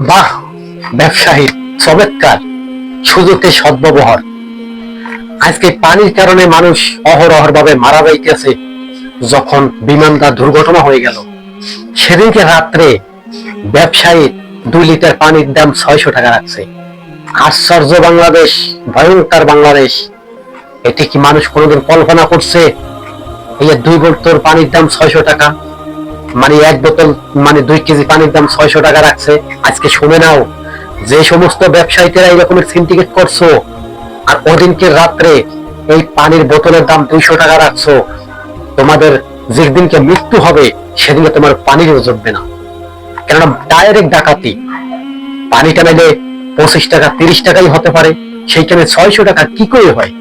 বাহ, ব্যবসায়ী, চমৎকার সুযোগের সদ্ব্যবহার। আজকে পানির কারণে মানুষ অহরহর ভাবে মারা যাইতেছে যখন বিমানটা দুর্ঘটনা হয়ে গেল। সেদিনকে রাত্রে ব্যবসায়ী দুই লিটার পানির দাম ছয়শো টাকা রাখছে। আশ্চর্য বাংলাদেশ, ভয়ঙ্কর বাংলাদেশ। এটি কি মানুষ কোনোদিন কল্পনা করছে? এই দুই বোতল পানির দাম ছয়শো টাকা মানে এক বোতল মানে দুই কেজি পানির দাম ছয়শো টাকা রাখছে। আজকে শুনে নাও, যে সমস্ত ব্যবসায়ীরা এই রকমের সিন্ডিকেট করছ, আর ওদিনকে রাত্রে এই পানির বোতলের দাম দুইশো টাকা রাখছো, তোমাদের যেদিনকে মৃত্যু হবে, সেদিনকে তোমার পানিরও জমবে না। কেননা ডাইরেক্ট ডাকাতি। পানিটা নাইলে পঁচিশ টাকা, তিরিশ টাকাই হতে পারে, সেইখানে ছয়শো টাকা কি করে হয়?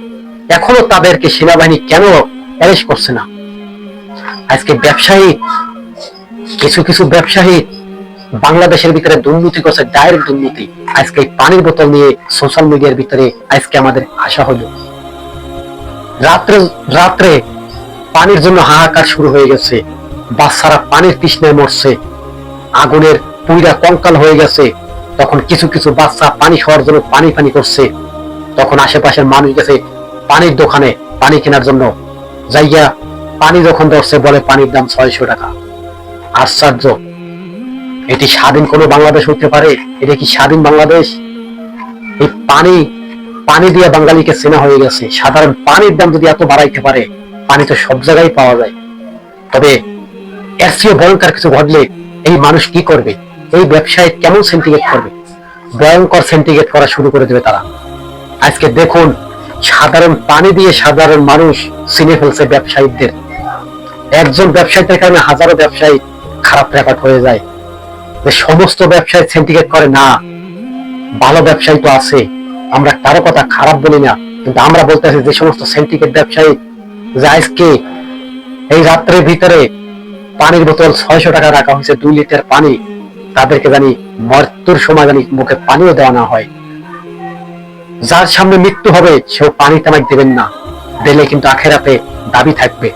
এখনও তাদেরকে সেনাবাহিনী কেন অ্যারেস্ট করছে না? আজকে ব্যবসায়ী কিছু কিছু ব্যবসায়ী বাংলাদেশের ভিতরে দুর্নীতি করছে ডাইরেক্ট দুর্নীতি। আজকে পানির বোতল নিয়ে সোশ্যাল মিডিয়ার ভিতরে আজকে আমাদের আসা হলো। রাত্রে রাত্রে পানির জন্য হাহাকার শুরু হয়ে গেছে। বাচ্চারা পানির তৃষ্ণায় মরছে। আগুনের পুইরা কঙ্কাল হয়ে গেছে। তখন কিছু কিছু বাচ্চা পানি খাওয়ার জন্য পানি পানি করছে। তখন আশেপাশের মানুষ গেছে পানির দোকানে পানি কেনার জন্য। যাইয়া পানি যখন ধরছে, বলে পানির দাম ছয়শো টাকা। আশ্চর্য। এটি স্বাধীন কোনো বাংলাদেশ হতে পারে? এটা কি স্বাধীন বাংলাদেশ? এই পানি পানি দিয়ে বাঙালিকে চেনা হয়ে গেছে। সাধারণ পানির দাম যদি এত বাড়াইতে পারে, পানি তো সব জায়গায় পাওয়া যায়। তবে এর চেয়ে ভয়ঙ্কর কিছু ঘটলে এই মানুষ কি করবে? এই ব্যবসায় কেমন সেন্টিগেট করবে? ভয়ঙ্কর সেন্টিগেট করা শুরু করে দেবে তারা। আজকে দেখুন, সাধারণ পানি দিয়ে সাধারণ মানুষ চিনে ফেলছে ব্যবসায়ীদের। একজন ব্যবসায়ীদের কারণে হাজারো ব্যবসায়ী খারাপ রেকর্ড হয়ে যায়। যে সমস্ত ব্যবসায়ী সেন্টিগেট করে, না, ভালো ব্যবসায়ী তো আছে, আমরা কারও কথা খারাপ বলি না। কিন্তু আমরা বলতেছি যে সমস্ত সেন্টিগেট ব্যবসায়ী, যে আজকে এই রাত্রের ভিতরে পানির বোতল ছয়শো টাকা রাখা হয়েছে, দুই লিটার পানি, তাদেরকে জানি মৃত্যুর সময় জানি মুখে পানিও দেওয়া না হয়। যার সামনে মৃত্যু হবে, সেও পানি তামাক দেবেন না। দিলে কিন্তু আখেরাতে দাবি থাকবে।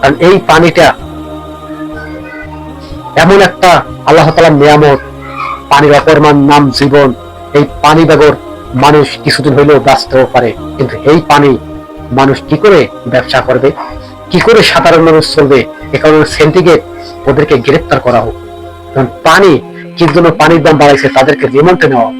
কারণ এই পানিটা এমন একটা আল্লাহ তালার নিয়ামত, পানির অপরমান নাম জীবন। এই পানি বেগর মানুষ কিছুদিন হইলেও বাঁচতেও পারে। কিন্তু এই পানি মানুষ কি করে ব্যবসা করবে? কি করে সাধারণ মানুষ চলবে? এ কারণে ওদেরকে গ্রেপ্তার করা হোক। কারণ পানি কি জন্য পানির দাম বাড়াইছে তাদেরকে রিমান্ডে নেওয়া।